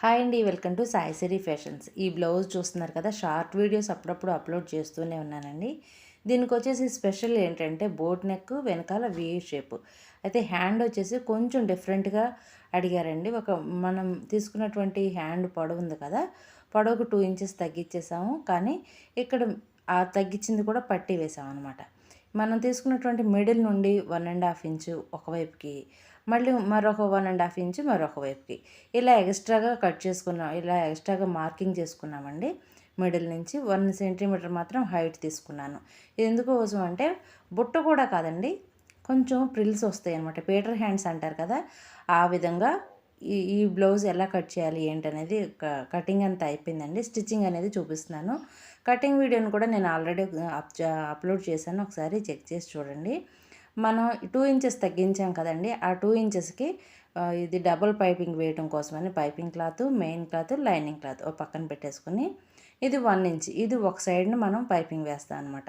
Hi అండి welcome to Sai Siri fashions. ఈ blouse చూస్తున్నారు కదా షార్ట్ వీడియోస్ అప్పుడప్పుడు అప్లోడ్ చేస్తూనే ఉన్నానండి. దీనికి వచ్చేసి స్పెషల్ ఏంటంటే బోట్ నెక్ వెనకాల వీ షేప్ అయితే హ్యాండ్ వచ్చేసి కొంచెం డిఫరెంట్గా అడిగారండి. ఒక మనం తీసుకున్నటువంటి హ్యాండ్ పొడవు ఉంది కదా పొడవుకు టూ ఇంచెస్ తగ్గించేసాము కానీ ఇక్కడ ఆ తగ్గించింది కూడా పట్టి వేసాం అనమాట మనం తీసుకున్నటువంటి మిడిల్ నుండి వన్ అండ్ హాఫ్ ఇంచు ఒకవైపుకి మళ్ళీ మరొక వన్ అండ్ హాఫ్ ఇంచు మరొక వైపుకి. ఇలా ఎక్స్ట్రాగా కట్ చేసుకున్నాం ఇలా ఎక్స్ట్రాగా మార్కింగ్ చేసుకున్నామండి. మిడిల్ నుంచి వన్ సెంటీమీటర్ మాత్రం హైట్ తీసుకున్నాను. ఎందుకోసం అంటే బుట్ట కూడా కాదండి కొంచెం ప్రిల్స్ వస్తాయి అనమాట పీటర్ హ్యాండ్స్ అంటారు కదా ఆ విధంగా ఈ ఈ బ్లౌజ్ ఎలా కట్ చేయాలి ఏంటనేది కటింగ్ అంతా అయిపోయిందండి. స్టిచ్చింగ్ అనేది చూపిస్తున్నాను. కటింగ్ వీడియోని కూడా నేను ఆల్రెడీ అప్ అప్లోడ్ చేశాను. ఒకసారి చెక్ చేసి చూడండి. మనం టూ ఇంచెస్ తగ్గించాం కదండి ఆ టూ ఇంచెస్కి ఇది డబుల్ పైపింగ్ వేయడం కోసమని piping cloth main cloth lining cloth ఒక పక్కన పెట్టేసుకుని ఇది వన్ ఇంచ్ ఇది ఒక సైడ్ని మనం పైపింగ్ వేస్తాం అనమాట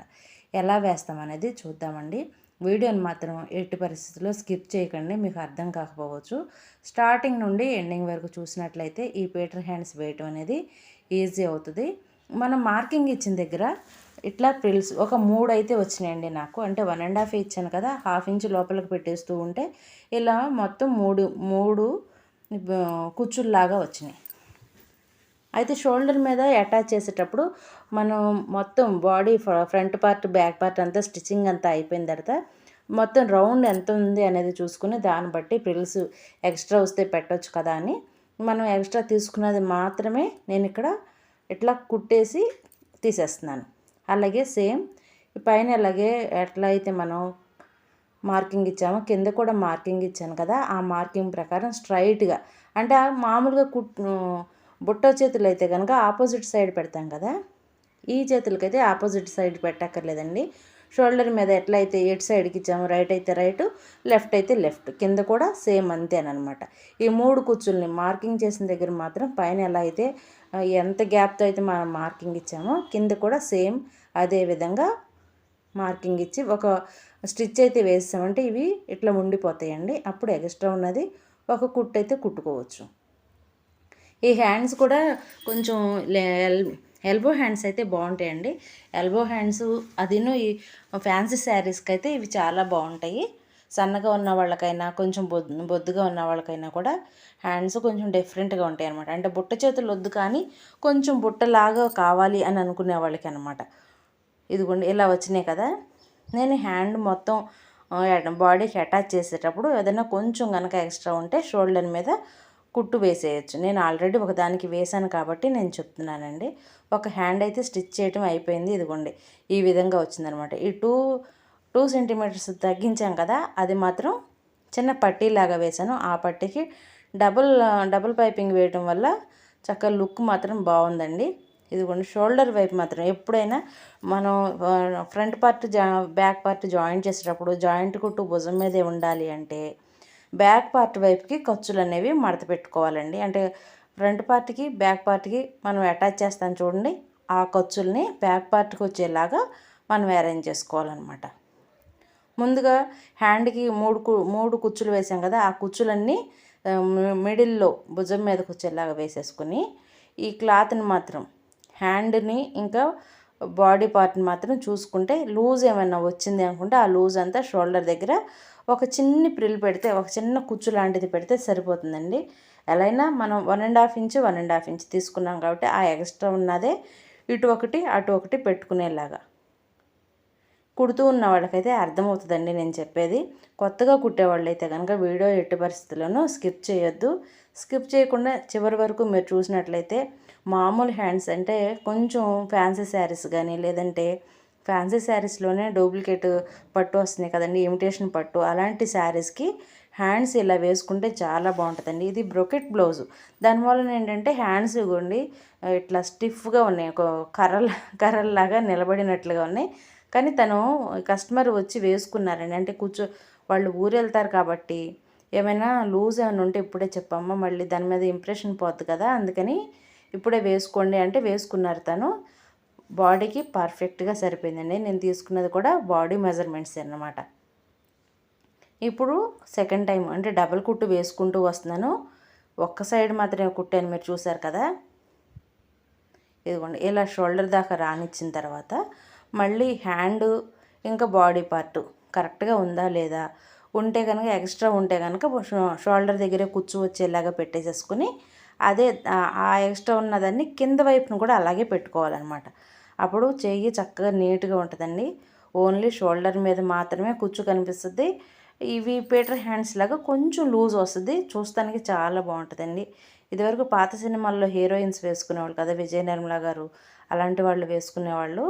ఎలా వేస్తాం అనేది చూద్దామండి. వీడియోని మాత్రం ఎట్టి పరిస్థితుల్లో స్కిప్ చేయకండి మీకు అర్థం కాకపోవచ్చు. స్టార్టింగ్ నుండి ఎండింగ్ వరకు చూసినట్లయితే ఈ పీటర్ హ్యాండ్స్ వేయటం అనేది ఈజీ అవుతుంది. మనం మార్కింగ్ ఇచ్చిన దగ్గర ఇట్లా ప్రిల్స్ ఒక మూడు అయితే వచ్చినాయండి నాకు. అంటే వన్ అండ్ హాఫ్ ఇచ్చాను కదా హాఫ్ ఇంచ్ లోపలికి పెట్టేస్తూ ఉంటే ఇలా మొత్తం మూడు మూడు కుచ్చుల్లాగా వచ్చినాయి. అయితే షోల్డర్ మీద అటాచ్ చేసేటప్పుడు మనం మొత్తం body front part back part అంతా స్టిచ్చింగ్ అంతా అయిపోయిన తర్వాత మొత్తం రౌండ్ ఎంత ఉంది అనేది చూసుకుని దాన్ని బట్టి ప్రిల్స్ ఎక్స్ట్రా వస్తే పెట్టవచ్చు కదా అని మనం ఎక్స్ట్రా తీసుకున్నది మాత్రమే నేను ఇక్కడ ఇట్లా కుట్టేసి తీసేస్తున్నాను. అలాగే సేమ్ పైన అలాగే ఎట్లా అయితే మనం మార్కింగ్ ఇచ్చామో కింద కూడా మార్కింగ్ ఇచ్చాను కదా ఆ మార్కింగ్ ప్రకారం స్ట్రైట్గా అంటే మామూలుగా కుట్ బుట్ట చేతులు అయితే కనుక ఆపోజిట్ సైడ్ పెడతాం కదా ఈ చేతులకైతే ఆపోజిట్ సైడ్ పెట్టక్కర్లేదండి. షోల్డర్ మీద ఎట్లయితే ఎటు సైడ్కి ఇచ్చాము రైట్ అయితే రైట్ లెఫ్ట్ అయితే లెఫ్ట్ కింద కూడా సేమ్ అంతేనమాట ఈ మూడు కుచ్చుల్ని మార్కింగ్ చేసిన దగ్గర మాత్రం పైన ఎలా అయితే ఎంత గ్యాప్తో అయితే మనం మార్కింగ్ ఇచ్చామో కింద కూడా సేమ్ అదే విధంగా మార్కింగ్ ఇచ్చి ఒక స్టిచ్ అయితే వేసామంటే ఇవి ఇట్లా ఉండిపోతాయండి. అప్పుడు ఎక్స్ట్రా ఉన్నది ఒక కుట్టు అయితే కుట్టుకోవచ్చు. ఈ హ్యాండ్స్ కూడా కొంచెం ఎల్బో హ్యాండ్స్ అయితే బాగుంటాయండి. ఎల్బో హ్యాండ్స్ అదిను ఈ ఫ్యాన్సీ శారీస్కి అయితే ఇవి చాలా బాగుంటాయి. సన్నగా ఉన్న వాళ్ళకైనా కొంచెం బొద్దు బొద్దుగా ఉన్న వాళ్ళకైనా కూడా హ్యాండ్స్ కొంచెం డిఫరెంట్గా ఉంటాయి అనమాట అంటే బుట్ట చేతులు వద్దు కానీ కొంచెం బుట్టలాగా కావాలి అని అనుకునే వాళ్ళకి అనమాట ఇదిగోండి ఇలా వచ్చినాయి కదా. నేను హ్యాండ్ మొత్తం బాడీకి అటాచ్ చేసేటప్పుడు ఏదైనా కొంచెం కనుక ఎక్స్ట్రా ఉంటే షోల్డర్ మీద కుట్టు వేసేయచ్చు. నేను ఆల్రెడీ ఒక దానికి వేసాను కాబట్టి నేను చెప్తున్నానండి. ఒక హ్యాండ్ అయితే స్టిచ్ చేయడం అయిపోయింది. ఇదిగోండి ఈ విధంగా వచ్చిందనమాట ఈ టూ టూ సెంటీమీటర్స్ తగ్గించాం కదా అది మాత్రం చిన్న పట్టీలాగా వేసాను ఆ పట్టీకి డబుల్ డబుల్ పైపింగ్ వేయటం వల్ల చక్కగా లుక్ మాత్రం బాగుందండి. ఇదిగోండి షోల్డర్ వైపు మాత్రం ఎప్పుడైనా మనం ఫ్రంట్ పార్ట్ జా బ్యాక్ పార్ట్ జాయింట్ చేసేటప్పుడు జాయింట్ కుట్టు భుజం మీదే ఉండాలి అంటే బ్యాక్ పార్ట్ వైపుకి ఖర్చులు అనేవి మడత పెట్టుకోవాలండి. అంటే ఫ్రంట్ పార్ట్కి బ్యాక్ పార్ట్కి మనం అటాచ్ చేస్తాం చూడండి ఆ ఖర్చుల్ని బ్యాక్ పార్ట్కి వచ్చేలాగా మనం అరేంజ్ చేసుకోవాలన్నమాట. ముందుగా హ్యాండ్కి మూడు మూడు కుచ్చులు వేసాం కదా ఆ కుచ్చులన్నీ మిడిల్లో భుజం మీదకి వచ్చేలాగా వేసేసుకుని ఈ క్లాత్ని మాత్రం హ్యాండ్ని ఇంకా బాడీ పార్ట్ని మాత్రం చూసుకుంటే లూజ్ ఏమైనా వచ్చింది అనుకుంటే ఆ లూజ్ అంతా షోల్డర్ దగ్గర ఒక చిన్ని ప్రిల్ పెడితే ఒక చిన్న కుచ్చు లాంటిది పెడితే సరిపోతుందండి. ఎలా అయినా మనం one and half inch one and half inch తీసుకున్నాం కాబట్టి ఆ ఎక్స్ట్రా ఉన్నదే ఇటు ఒకటి అటు ఒకటి పెట్టుకునేలాగా. కుడుతూ ఉన్న వాళ్ళకైతే అర్థమవుతుందండి నేను చెప్పేది. కొత్తగా కుట్టేవాళ్ళు అయితే కనుక వీడియో ఎట్టి పరిస్థితుల్లోనూ స్కిప్ చేయొద్దు. స్కిప్ చేయకుండా చివరి వరకు మీరు చూసినట్లయితే మామూలు హ్యాండ్స్ అంటే కొంచెం ఫ్యాన్సీ శారీస్ కానీ లేదంటే ఫ్యాన్సీ శారీస్లోనే డూప్లికేట్ పట్టు వస్తున్నాయి కదండి ఇమిటేషన్ పట్టు అలాంటి శారీస్కి హ్యాండ్స్ ఇలా వేసుకుంటే చాలా బాగుంటుందండి. ఇది బ్రొకెట్ బ్లౌజు. దానివల్ల ఏంటంటే హ్యాండ్స్ ఇవ్వండి ఇట్లా స్టిఫ్గా ఉన్నాయి ఒక కర్రల కర్రల్లాగా నిలబడినట్లుగా ఉన్నాయి. కానీ తను కస్టమర్ వచ్చి వేసుకున్నారండి. అంటే కూర్చో వాళ్ళు ఊరు వెళ్తారు కాబట్టి ఏమైనా లూజ్ ఏమైనా ఉంటే ఇప్పుడే చెప్పమ్మా మళ్ళీ దాని మీద ఇంప్రెషన్ పోద్ది కదా అందుకని ఇప్పుడే వేసుకోండి అంటే వేసుకున్నారు తను. బాడీకి పర్ఫెక్ట్గా సరిపోయిందండి. నేను తీసుకున్నది కూడా బాడీ మెజర్మెంట్స్ అన్నమాట. ఇప్పుడు సెకండ్ టైం అంటే డబల్ కుట్టు వేసుకుంటూ వస్తున్నాను. ఒక్క సైడ్ మాత్రమే కుట్టాను మీరు చూసారు కదా. ఇదిగోండి ఇలా షోల్డర్ దాకా రానిచ్చిన తర్వాత మళ్ళీ హ్యాండ్ ఇంకా బాడీ పార్ట్ కరెక్ట్గా ఉందా లేదా? ఉంటే కనుక ఎక్స్ట్రా ఉంటే కనుక షోల్డర్ దగ్గరే కూర్చు వచ్చేలాగా పెట్టేసేసుకుని అదే ఆ ఎక్స్ట్రా ఉన్నదాన్ని కింద వైపును కూడా అలాగే పెట్టుకోవాలన్నమాట. అప్పుడు చెయ్యి చక్కగా నీట్గా ఉంటుందండి. ఓన్లీ షోల్డర్ మీద మాత్రమే కుచ్చు కనిపిస్తుంది. ఇవి పీటర్ హ్యాండ్స్ లాగా కొంచెం లూజ్ వస్తుంది. చూస్తానికి చాలా బాగుంటుందండి. ఇదివరకు పాత సినిమాల్లో హీరోయిన్స్ వేసుకునేవాళ్ళు కదా విజయ నిర్మల గారు అలాంటి వాళ్ళు వేసుకునేవాళ్ళు.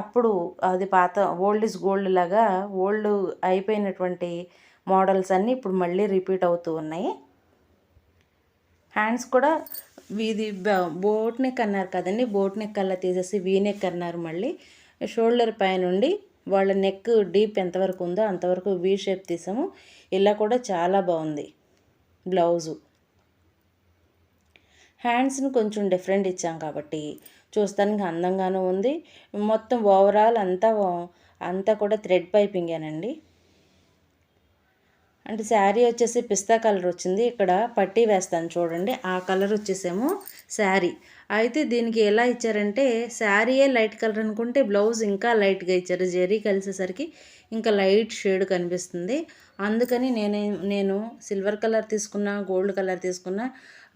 అప్పుడు అది పాత ఓల్డ్ ఇస్ గోల్డ్ లాగా ఓల్డ్ అయిపోయినటువంటి మోడల్స్ అన్నీ ఇప్పుడు మళ్ళీ రిపీట్ అవుతూ ఉన్నాయి. హ్యాండ్స్ కూడా ఇది బోట్ నెక్ అన్నారు కదండి బోట్ నెక్ అలా తీసేసి వీ నెక్ అన్నారు మళ్ళీ. షోల్డర్ పైనుండి వాళ్ళ నెక్ డీప్ ఎంతవరకు ఉందో అంతవరకు వీ షేప్ తీసాము. ఇలా కూడా చాలా బాగుంది బ్లౌజు. హ్యాండ్స్ని కొంచెం డిఫరెంట్ ఇచ్చాం కాబట్టి చూస్తానికి అందంగానూ ఉంది. మొత్తం ఓవరాల్ అంతా అంతా కూడా థ్రెడ్ పైపింగేనండి. అంటే శారీ వచ్చేసి పిస్తా కలర్ వచ్చింది. ఇక్కడ పట్టీ వేస్తాను చూడండి. ఆ కలర్ వచ్చేసేమో శారీ. అయితే దీనికి ఎలా ఇచ్చారంటే శారీయే లైట్ కలర్ అనుకుంటే బ్లౌజ్ ఇంకా లైట్గా ఇచ్చారు. జెరీ కలిసేసరికి ఇంకా లైట్ షేడ్ కనిపిస్తుంది. అందుకని నేను నేను సిల్వర్ కలర్ తీసుకున్నా గోల్డ్ కలర్ తీసుకున్నా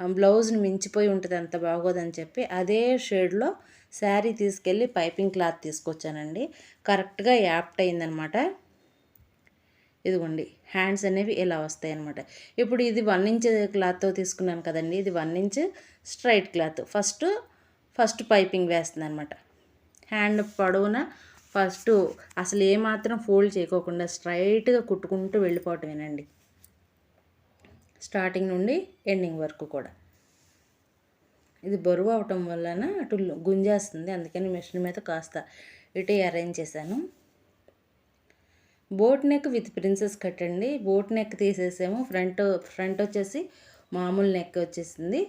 బ్లౌజ్ని మించిపోయి ఉంటుంది అంత బాగోదని చెప్పి అదే షేడ్లో శారీ తీసుకెళ్ళి పైపింగ్ క్లాత్ తీసుకొచ్చానండి. కరెక్ట్గా యాప్ట్ అయిందనమాట. ఇదిగోండి హ్యాండ్స్ అనేవి ఇలా వస్తాయి అనమాట ఇప్పుడు ఇది వన్ ఇంచ్ క్లాత్తో తీసుకున్నాను కదండి ఇది one inch straight cloth. First first piping వేస్తుంది అనమాట హ్యాండ్ పొడవున ఫస్ట్ అసలు ఏమాత్రం ఫోల్డ్ చేయకోకుండా స్ట్రైట్గా కుట్టుకుంటూ వెళ్ళిపోవటమేనండి. స్టార్టింగ్ నుండి ఎండింగ్ వరకు కూడా. ఇది బరువు అవటం వలన అటు గుంజేస్తుంది. అందుకని మిషన్ మీద కాస్త ఇటు అరేంజ్ చేశాను. Boat neck with princess cut అండి బోట్ నెక్ తీసేసాము ఫ్రంట్ ఫ్రంట్ వచ్చేసి మామూలు నెక్ వచ్చేసింది.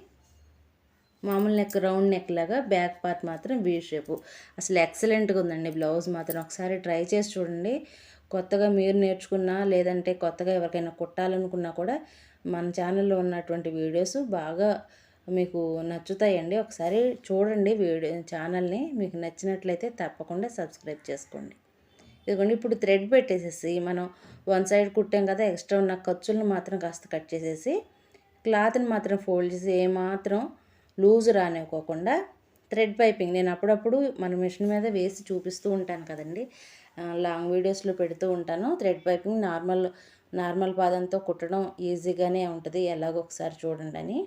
మామూలు నెక్ రౌండ్ నెక్ లాగా బ్యాక్ పార్ట్ మాత్రం వీ షేపు. అసలు ఎక్సలెంట్గా ఉందండి బ్లౌజ్ మాత్రం. ఒకసారి ట్రై చేసి చూడండి. కొత్తగా మీరు నేర్చుకున్నా లేదంటే కొత్తగా ఎవరికైనా కుట్టాలనుకున్నా కూడా మన ఛానల్లో ఉన్నటువంటి వీడియోస్ బాగా మీకు నచ్చుతాయండి. ఒకసారి చూడండి వీడియో ఛానల్ని మీకు నచ్చినట్లయితే తప్పకుండా సబ్స్క్రైబ్ చేసుకోండి. ఇదిగోండి ఇప్పుడు థ్రెడ్ పెట్టేసేసి మనం వన్ సైడ్ కుట్టాం కదా ఎక్స్ట్రా ఉన్న ఖర్చులను మాత్రం కాస్త కట్ చేసేసి క్లాత్ని మాత్రం ఫోల్డ్ చేసి ఏమాత్రం లూజ్ రానివ్వకోకుండా థ్రెడ్ పైపింగ్ నేను అప్పుడప్పుడు మన మిషన్ మీద వేసి చూపిస్తూ ఉంటాను కదండి. లాంగ్ వీడియోస్లో పెడుతూ ఉంటాను. థ్రెడ్ పైపింగ్ నార్మల్ నార్మల్ పాదంతో కుట్టడం ఈజీగానే ఉంటుంది ఎలాగో ఒకసారి చూడండి అని.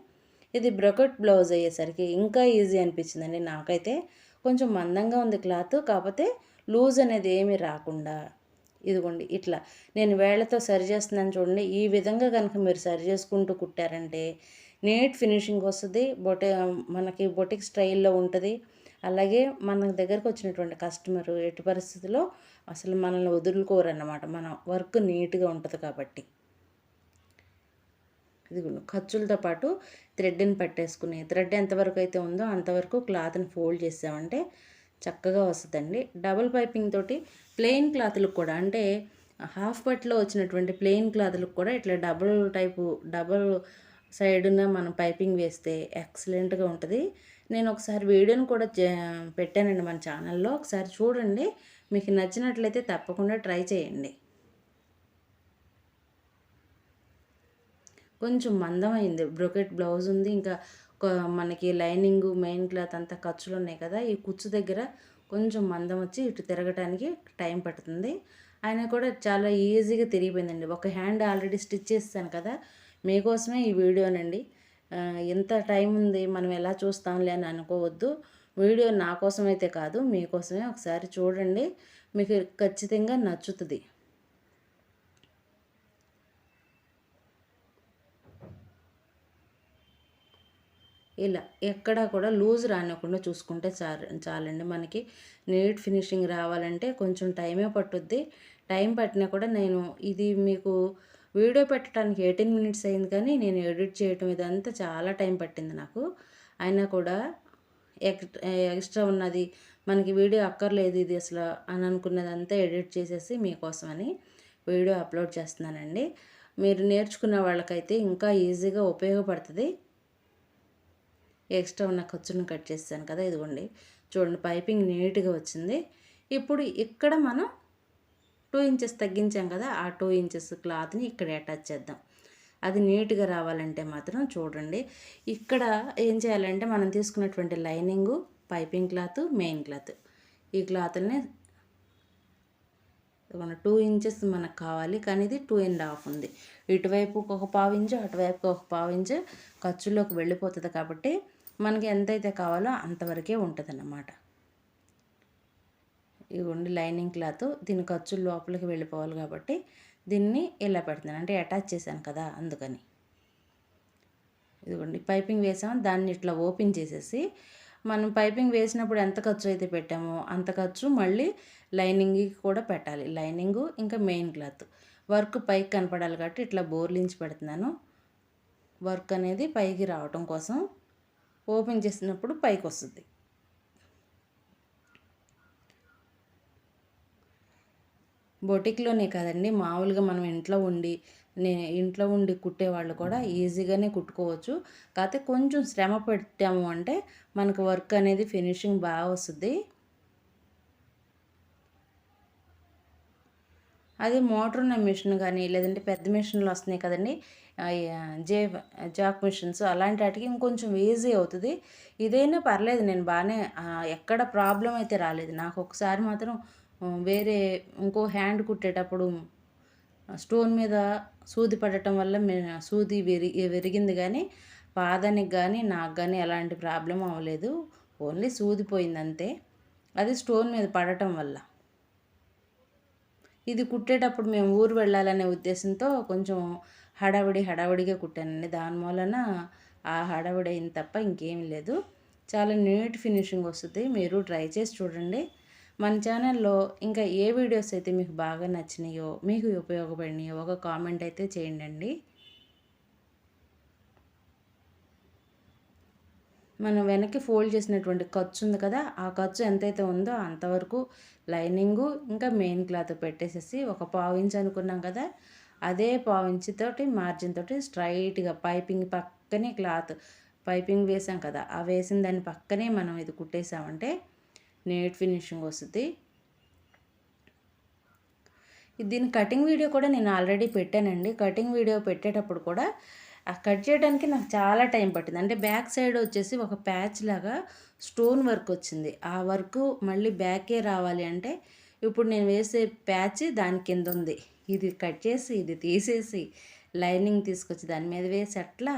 ఇది బ్రొకెట్ బ్లౌజ్ అయ్యేసరికి ఇంకా ఈజీ అనిపించిందండి. నాకైతే కొంచెం మందంగా ఉంది క్లాత్ కాకపోతే లూజ్ అనేది ఏమీ రాకుండా. ఇదిగోండి ఇట్లా నేను వేళ్ళతో సరి చేస్తున్నాను చూడండి. ఈ విధంగా కనుక మీరు సరి చేసుకుంటూ కుట్టారంటే నీట్ ఫినిషింగ్ వస్తుంది బొటే మనకి బొటిక్ స్టైల్లో ఉంటుంది. అలాగే మన దగ్గరకు వచ్చినటువంటి కస్టమర్ ఎట్టి పరిస్థితిలో అసలు మనల్ని వదులుకోరన్నమాట. మన వర్క్ నీట్గా ఉంటుంది కాబట్టి. ఇది ఖర్చులతో పాటు థ్రెడ్ని పట్టేసుకుని థ్రెడ్ ఎంతవరకు అయితే ఉందో అంతవరకు క్లాత్ని ఫోల్డ్ చేసామంటే చక్కగా వస్తుందండి. డబుల్ పైపింగ్ తోటి ప్లెయిన్ క్లాత్లకు కూడా అంటే హాఫ్ పట్లో వచ్చినటువంటి ప్లెయిన్ క్లాత్లకు కూడా ఇట్లా డబుల్ టైపు డబుల్ సైడ్న మనం పైపింగ్ వేస్తే ఎక్సలెంట్గా ఉంటుంది. నేను ఒకసారి వీడియోని కూడా పెట్టానండి మన ఛానల్లో. ఒకసారి చూడండి. మీకు నచ్చినట్లయితే తప్పకుండా ట్రై చేయండి. కొంచెం మందమైంది. బ్రొకెట్ బ్లౌజ్ ఉంది. ఇంకా మనకి లైనింగ్ మెయిన్ క్లాత్ అంతా ఖర్చులు ఉన్నాయి కదా. ఈ కుచ్చు దగ్గర కొంచెం మందం వచ్చి ఇటు తిరగటానికి టైం పడుతుంది. ఆయన కూడా చాలా ఈజీగా తిరిగిపోయిందండి. ఒక హ్యాండ్ ఆల్రెడీ స్టిచ్ చేస్తాను కదా. మీకోసమే ఈ వీడియోనండి. ఎంత టైం ఉంది? మనం ఎలా చూస్తాంలే అని అనుకోవద్దు. వీడియో నా కోసమైతే కాదు మీకోసమే ఒకసారి చూడండి. మీకు ఖచ్చితంగా నచ్చుతుంది. ఇలా ఎక్కడా కూడా లూజ్ రానివ్వకుండా చూసుకుంటే చాలు చాలండి. మనకి నీట్ ఫినిషింగ్ రావాలంటే కొంచెం టైమే పట్టుద్ది. టైం పట్టినా కూడా నేను ఇది మీకు వీడియో పెట్టడానికి ఎయిటీన్ మినిట్స్ అయింది కానీ నేను ఎడిట్ చేయటం ఇదంతా చాలా టైం పట్టింది నాకు. అయినా కూడా ఎక్స్ట్రా ఉన్నది. మనకి వీడియో అక్కర్లేదు ఇది అసలు అని అనుకున్నదంతా ఎడిట్ చేసేసి మీకోసమని వీడియో అప్లోడ్ చేస్తున్నానండి. మీరు నేర్చుకున్న వాళ్ళకైతే ఇంకా ఈజీగా ఉపయోగపడుతుంది. ఎక్స్ట్రా ఉన్న ఖర్చును కట్ చేస్తాను కదా ఇదిగోండి. చూడండి పైపింగ్ నీట్గా వచ్చింది. ఇప్పుడు ఇక్కడ మనం టూ ఇంచెస్ తగ్గించాం కదా ఆ టూ ఇంచెస్ క్లాత్ని ఇక్కడ అటాచ్ చేద్దాం. అది నీట్గా రావాలంటే మాత్రం చూడండి. ఇక్కడ ఏం చేయాలంటే మనం తీసుకున్నటువంటి lining piping cloth main cloth. ఈ క్లాత్ని టూ ఇంచెస్ మనకు కావాలి. కానీ ఇది టూ అండ్ హాఫ్ ఉంది. ఇటువైపు ఒక పావు ఇంచు అటువైపు ఒక పావు ఇంచు ఖర్చులోకి వెళ్ళిపోతుంది కాబట్టి మనకి ఎంతైతే కావాలో అంతవరకే ఉంటుంది అన్నమాట ఇవ్వండి లైనింగ్ క్లాత్. దీని ఖర్చు లోపలికి వెళ్ళిపోవాలి కాబట్టి దీన్ని ఇలా పెడుతున్నాను. అంటే అటాచ్ చేశాను కదా అందుకని. ఇదిగోండి పైపింగ్ వేసాము దాన్ని ఇట్లా ఓపెన్ చేసేసి మనం పైపింగ్ వేసినప్పుడు ఎంత ఖర్చు అయితే పెట్టామో అంత ఖర్చు మళ్ళీ లైనింగ్కి కూడా పెట్టాలి. లైనింగు ఇంకా మెయిన్ క్లాత్. వర్క్ పైకి కనపడాలి కాబట్టి ఇట్లా బోర్లించి పెడుతున్నాను. వర్క్ అనేది పైకి రావటం కోసం ఓపెన్ చేసినప్పుడు పైకి వస్తుంది. బొటిక్లోనే కాదండి. మామూలుగా మనం ఇంట్లో ఉండి నే ఇంట్లో ఉండి కుట్టేవాళ్ళు కూడా ఈజీగానే కుట్టుకోవచ్చు. కాకపోతే కొంచెం శ్రమ పెట్టాము అంటే మనకు వర్క్ అనేది ఫినిషింగ్ బాగా వస్తుంది. అది మోటార్ ఉన్న మిషన్ కానీ లేదంటే పెద్ద మిషన్లు వస్తున్నాయి కదండి. జే జాక్ మిషన్స్ అలాంటి వాటికి ఇంకొంచెం ఈజీ అవుతుంది. ఇదైనా పర్లేదు నేను బాగానే ఎక్కడ ప్రాబ్లం అయితే రాలేదు. నాకు ఒకసారి మాత్రం వేరే ఇంకో హ్యాండ్ కుట్టేటప్పుడు స్టోన్ మీద సూది పడటం వల్ల సూది విరి విరిగింది కానీ పాదానికి కానీ నాకు కానీ ఎలాంటి ప్రాబ్లం అవ్వలేదు. ఓన్లీ సూది పోయిందంతే. అది స్టోన్ మీద పడటం వల్ల. ఇది కుట్టేటప్పుడు మేము ఊరు వెళ్ళాలనే ఉద్దేశంతో కొంచెం హడావిడి హడావిడిగా కుట్టానండి. దాని మూలన ఆ హడావిడి అయింది తప్ప ఇంకేం లేదు. చాలా నీట్ ఫినిషింగ్ వస్తుంది. మీరు ట్రై చేసి చూడండి. మన ఛానల్లో ఇంకా ఏ వీడియోస్ అయితే మీకు బాగా నచ్చినాయో మీకు ఉపయోగపడినాయో ఒక కామెంట్ అయితే చేయండి మనం వెనక్కి ఫోల్డ్ చేసినటువంటి ఖర్చు ఉంది కదా ఆ ఖర్చు ఎంతైతే ఉందో అంతవరకు లైనింగు ఇంకా మెయిన్ క్లాత్ పెట్టేసేసి ఒక పావు ఇంచ్ అనుకున్నాం కదా అదే పావు ఇంచుతోటి మార్జిన్ తోటి స్ట్రైట్గా పైపింగ్ పక్కనే క్లాత్ పైపింగ్ వేసాం కదా ఆ వేసిన దాని పక్కనే మనం ఇది కుట్టేసామంటే నీట్ ఫినిషింగ్ వస్తుంది. దీని కటింగ్ వీడియో కూడా నేను ఆల్రెడీ పెట్టానండి. కటింగ్ వీడియో పెట్టేటప్పుడు కూడా ఆ కట్ చేయడానికి నాకు చాలా టైం పట్టింది. అంటే బ్యాక్ సైడ్ వచ్చేసి ఒక ప్యాచ్ లాగా స్టోన్ వర్క్ వచ్చింది. ఆ వర్క్ మళ్ళీ బ్యాకే రావాలి అంటే ఇప్పుడు నేను వేసే ప్యాచ్ దాని కింద ఉంది. ఇది కట్ చేసి ఇది తీసేసి లైనింగ్ తీసుకొచ్చి దాని మీద వేసి అట్లా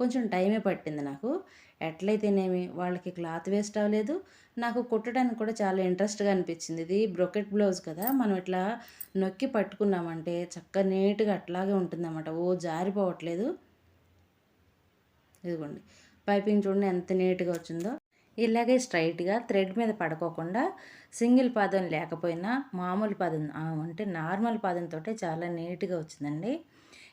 కొంచెం టైమే పట్టింది నాకు. ఎట్లయితేనేమి వాళ్ళకి క్లాత్ వేస్ట్ అవ్వలేదు. నాకు కుట్టడానికి కూడా చాలా ఇంట్రెస్ట్గా అనిపించింది. ఇది బ్రొకెట్ బ్లౌజ్ కదా మనం ఇట్లా నొక్కి పట్టుకున్నామంటే చక్కగా నీట్గా అట్లాగే ఉంటుందన్నమాట. ఓ జారిపోవట్లేదు. ఇదిగోండి. పైపింగ్ చూడండి ఎంత నీట్గా వచ్చిందో. ఇలాగే స్ట్రైట్గా థ్రెడ్ మీద పడుకోకుండా సింగిల్ పాదం లేకపోయినా మామూలు పాదం అంటే నార్మల్ పాదంతో చాలా నీట్గా వచ్చిందండి.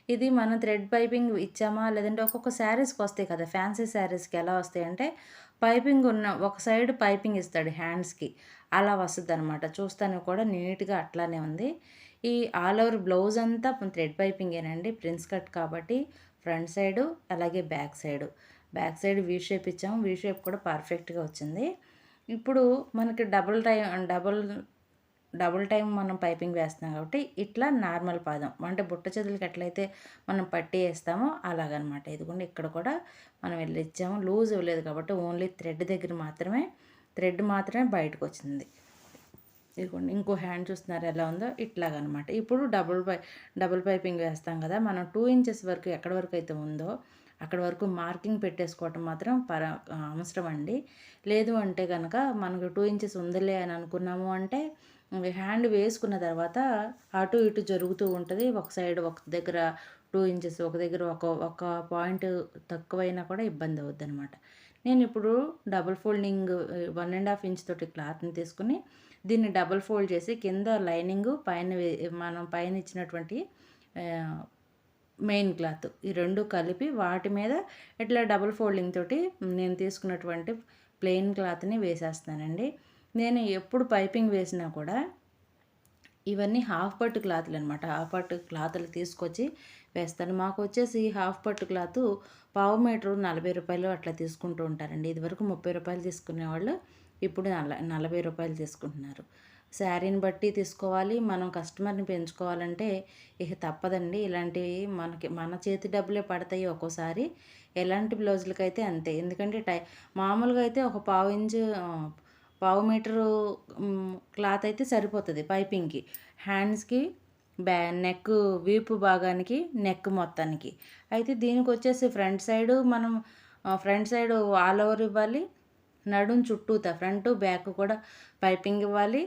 ఇది మనం థ్రెడ్ పైపింగ్ ఇచ్చామా? లేదంటే ఒక్కొక్క శారీస్కి వస్తాయి కదా ఫ్యాన్సీ శారీస్కి ఎలా వస్తాయి అంటే పైపింగ్ ఉన్న ఒక సైడ్ పైపింగ్ ఇస్తాడు హ్యాండ్స్కి అలా వస్తుంది అనమాట చూస్తాను కూడా నీట్గా అట్లానే ఉంది. ఈ ఆల్ ఓవర్ బ్లౌజ్ అంతా థ్రెడ్ పైపింగేనండి ప్రిన్స్ కట్ కాబట్టి ఫ్రంట్ సైడు అలాగే back side. Back side V shape ఇచ్చాము వీ షేప్ కూడా పర్ఫెక్ట్గా వచ్చింది. ఇప్పుడు మనకి double tie double double time మనం పైపింగ్ వేస్తున్నాం కాబట్టి ఇట్లా నార్మల్ పాదం అంటే బుట్ట చేతులకి ఎట్లయితే మనం పట్టి వేస్తామో అలాగనమాట. ఇదిగోండి ఇక్కడ కూడా మనం వెళ్ళి ఇచ్చాము లూజ్ ఇవ్వలేదు కాబట్టి ఓన్లీ థ్రెడ్ దగ్గర మాత్రమే థ్రెడ్ మాత్రమే బయటకు వచ్చింది. ఇదిగోండి ఇంకో హ్యాండ్ చూస్తున్నారు ఎలా ఉందో ఇట్లాగనమాట. ఇప్పుడు డబుల్ పై డబుల్ పైపింగ్ వేస్తాం కదా మనం టూ ఇంచెస్ వరకు ఎక్కడి వరకు అయితే ఉందో అక్కడ వరకు మార్కింగ్ పెట్టేసుకోవటం మాత్రం పర అవసరం అండి లేదు అంటే కనుక మనకు టూ ఇంచెస్ ఉందిలే అని అనుకున్నాము అంటే హ్యాండ్ వేసుకున్న తర్వాత అటు ఇటు జరుగుతూ ఉంటుంది. ఒక సైడ్ ఒక దగ్గర టూ ఇంచెస్ ఒక దగ్గర ఒక ఒక పాయింట్ తక్కువైనా కూడా ఇబ్బంది అవుద్ది అనమాట నేను ఇప్పుడు double folding one and half inch తోటి క్లాత్ని తీసుకుని దీన్ని డబుల్ ఫోల్డ్ చేసి కింద లైనింగ్ పైన మనం పైన ఇచ్చినటువంటి మెయిన్ క్లాత్ ఈ రెండు కలిపి వాటి మీద ఇట్లా డబుల్ ఫోల్డింగ్ తోటి నేను తీసుకున్నటువంటి ప్లెయిన్ క్లాత్ని వేసేస్తానండి. నేను ఎప్పుడు పైపింగ్ వేసినా కూడా ఇవన్నీ హాఫ్ పట్టు క్లాతులు అనమాట హాఫ్ పట్టు క్లాత్లు తీసుకొచ్చి వేస్తాను. మాకు వచ్చేసి హాఫ్ పట్టు క్లాత్ పావు మీటరు నలభై రూపాయలు అట్లా తీసుకుంటూ ఉంటారండి. ఇదివరకు ముప్పై రూపాయలు తీసుకునేవాళ్ళు ఇప్పుడు నల నలభై రూపాయలు తీసుకుంటున్నారు. శారీని బట్టి తీసుకోవాలి మనం కస్టమర్ని పెంచుకోవాలంటే ఇక తప్పదండి. ఇలాంటివి మనకి మన చేతి డబ్బులే పడతాయి ఒక్కోసారి. ఎలాంటి బ్లౌజులకైతే అంతే. ఎందుకంటే టై మామూలుగా అయితే ఒక పావు ఇంచు పావు మీటరు క్లాత్ అయితే సరిపోతుంది పైపింగ్కి. హ్యాండ్స్కి బ్యా నెక్ వీపు భాగానికి నెక్ మొత్తానికి. అయితే దీనికి వచ్చేసి ఫ్రంట్ సైడు మనం ఫ్రంట్ సైడ్ ఆల్ ఓవర్ ఇవ్వాలి. నడుం చుట్టూతా ఫ్రంట్ బ్యాక్ కూడా పైపింగ్ ఇవ్వాలి.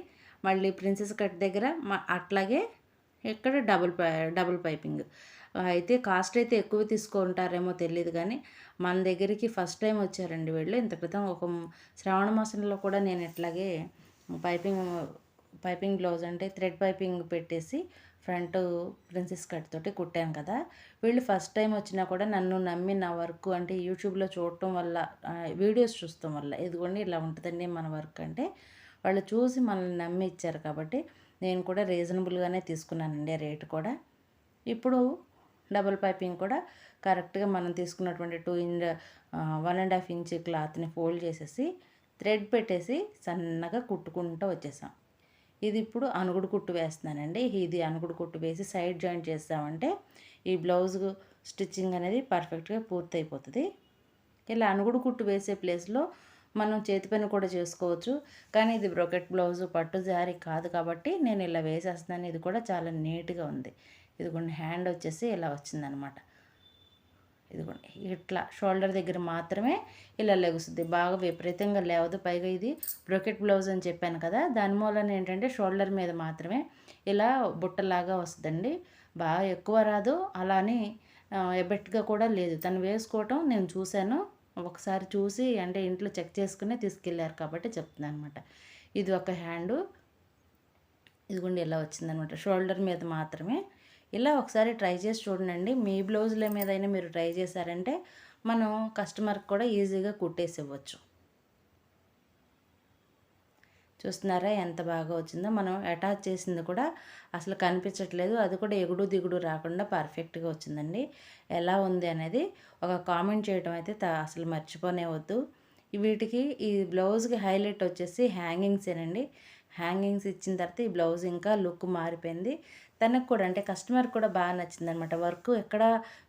మళ్ళీ ప్రిన్సెస్ కట్ దగ్గర అట్లాగే ఇక్కడ డబుల్ డబుల్ పైపింగ్. అయితే కాస్ట్ అయితే ఎక్కువ తీసుకుంటారేమో తెలియదు కానీ మన దగ్గరికి ఫస్ట్ టైం వచ్చారండి వీళ్ళు. ఇంత క్రితం ఒక శ్రావణ మాసంలో కూడా నేను ఇట్లాగే పైపింగ్ పైపింగ్ బ్లౌజ్ అంటే థ్రెడ్ పైపింగ్ పెట్టేసి ఫ్రంట్ ప్రిన్సెస్ కట్ తోటి కుట్టాను కదా. వీళ్ళు ఫస్ట్ టైం వచ్చినా కూడా నన్ను నమ్మి నా వర్క్ అంటే యూట్యూబ్లో చూడటం వల్ల వీడియోస్ చూస్తాం వల్ల ఇదిగోండి ఇలా ఉంటుందండి మన వర్క్ అంటే వాళ్ళు చూసి మనల్ని నమ్మి ఇచ్చారు కాబట్టి నేను కూడా రీజనబుల్గానే తీసుకున్నానండి ఆ రేటు కూడా. ఇప్పుడు డబుల్ పైపింగ్ కూడా కరెక్ట్గా మనం తీసుకున్నటువంటి two in one and half inch క్లాత్ని ఫోల్డ్ చేసేసి థ్రెడ్ పెట్టేసి సన్నగా కుట్టుకుంటూ వచ్చేసాం. ఇది ఇప్పుడు అనుగుడు కుట్టు వేస్తున్నానండి. ఇది అనుగుడు కుట్టు వేసి సైడ్ జాయింట్ చేస్తామంటే ఈ బ్లౌజ్ స్టిచ్చింగ్ అనేది పర్ఫెక్ట్గా పూర్తయిపోతుంది. ఇలా అనుగుడు కుట్టు వేసే ప్లేస్లో మనం చేతి పని కూడా చేసుకోవచ్చు. కానీ ఇది బ్రొకెట్ బ్లౌజ్ పట్టు జారీ కాదు కాబట్టి నేను ఇలా వేసేస్తున్నాను. ఇది కూడా చాలా నీట్గా ఉంది. ఇదిగోండి హ్యాండ్ వచ్చేసి ఇలా వచ్చిందనమాట. ఇదిగోండి ఇట్లా షోల్డర్ దగ్గర మాత్రమే ఇలా లెగుస్తుంది. బాగా విపరీతంగా లేవదు పైగా ఇది బ్రొకెట్ బ్లౌజ్ అని చెప్పాను కదా దాని మూలన ఏంటంటే షోల్డర్ మీద మాత్రమే ఇలా బుట్టలాగా వస్తుందండి. బాగా ఎక్కువ రాదు అలానే ఎబెట్గా కూడా లేదు. తను వేసుకోవటం నేను చూశాను. ఒకసారి చూసి అంటే ఇంట్లో చెక్ చేసుకునే తీసుకెళ్ళారు కాబట్టి చెప్తున్నాను అనమాట ఇది ఒక హ్యాండు. ఇదిగోండి ఇలా వచ్చిందనమాట. షోల్డర్ మీద మాత్రమే ఇలా ఒకసారి ట్రై చేసి చూడండి. మీ బ్లౌజుల మీదైనా మీరు ట్రై చేశారంటే మనం కస్టమర్కి కూడా ఈజీగా కుట్టేసి ఇవ్వచ్చు చూస్తున్నారా? ఎంత బాగా వచ్చిందో. మనం అటాచ్ చేసింది కూడా అసలు కనిపించట్లేదు. అది కూడా ఎగుడు దిగుడు రాకుండా పర్ఫెక్ట్గా వచ్చిందండి. ఎలా ఉంది అనేది ఒక కామెంట్ చేయడం అయితే అసలు మర్చిపోనే వద్దు. వీటికి ఈ బ్లౌజ్కి హైలైట్ వచ్చేసి హ్యాంగింగ్స్ ఏనండి హ్యాంగింగ్స్ ఇచ్చిన తర్వాత ఈ బ్లౌజ్ ఇంకా లుక్ మారిపోయింది. తనకు కూడా అంటే కస్టమర్ కూడా బాగా నచ్చిందనమాట. వర్క్ ఎక్కడ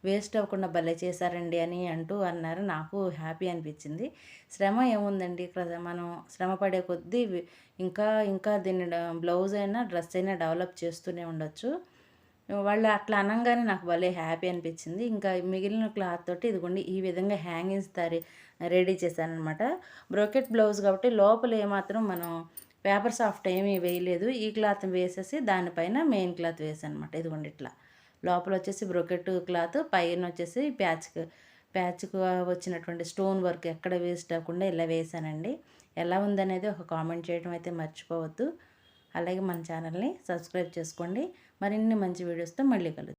వేస్ట్ అవ్వకుండా భలే చేశారండి అని అంటూ అన్నారు. నాకు హ్యాపీ అనిపించింది. శ్రమ ఏముందండి? ఇక్కడ మనం శ్రమ పడే కొద్దీ ఇంకా ఇంకా దీన్ని బ్లౌజ్ అయినా డ్రెస్ అయినా డెవలప్ చేస్తూనే ఉండొచ్చు. వాళ్ళు అట్లా అనగానే నాకు భలే హ్యాపీ అనిపించింది. ఇంకా మిగిలిన క్లాత్ తోటి ఇదిగోండి ఈ విధంగా హ్యాంగింగ్స్ తరి రెడీ చేశాను అనమాట బ్రోకెట్ బ్లౌజ్ కాబట్టి లోపల ఏమాత్రం మనం పేపర్ సాఫ్ట్ ఏమీ వేయలేదు. ఈ క్లాత్ వేసేసి దానిపైన మెయిన్ క్లాత్ వేసాను అనమాట ఇదిగోండి ఇట్లా. లోపల వచ్చేసి బ్రొకెట్ క్లాత్ పైన వచ్చేసి ప్యాచ్కి ప్యాచ్కు వచ్చినటువంటి స్టోన్ వర్క్ ఎక్కడ వేస్ట్ అవ్వకుండా ఇలా వేసానండి. ఎలా ఉందనేది ఒక కామెంట్ చేయడం అయితే మర్చిపోవద్దు. అలాగే మన ఛానల్ని సబ్స్క్రైబ్ చేసుకోండి. మరిన్ని మంచి వీడియోస్తో మళ్ళీ కలుద్దాం.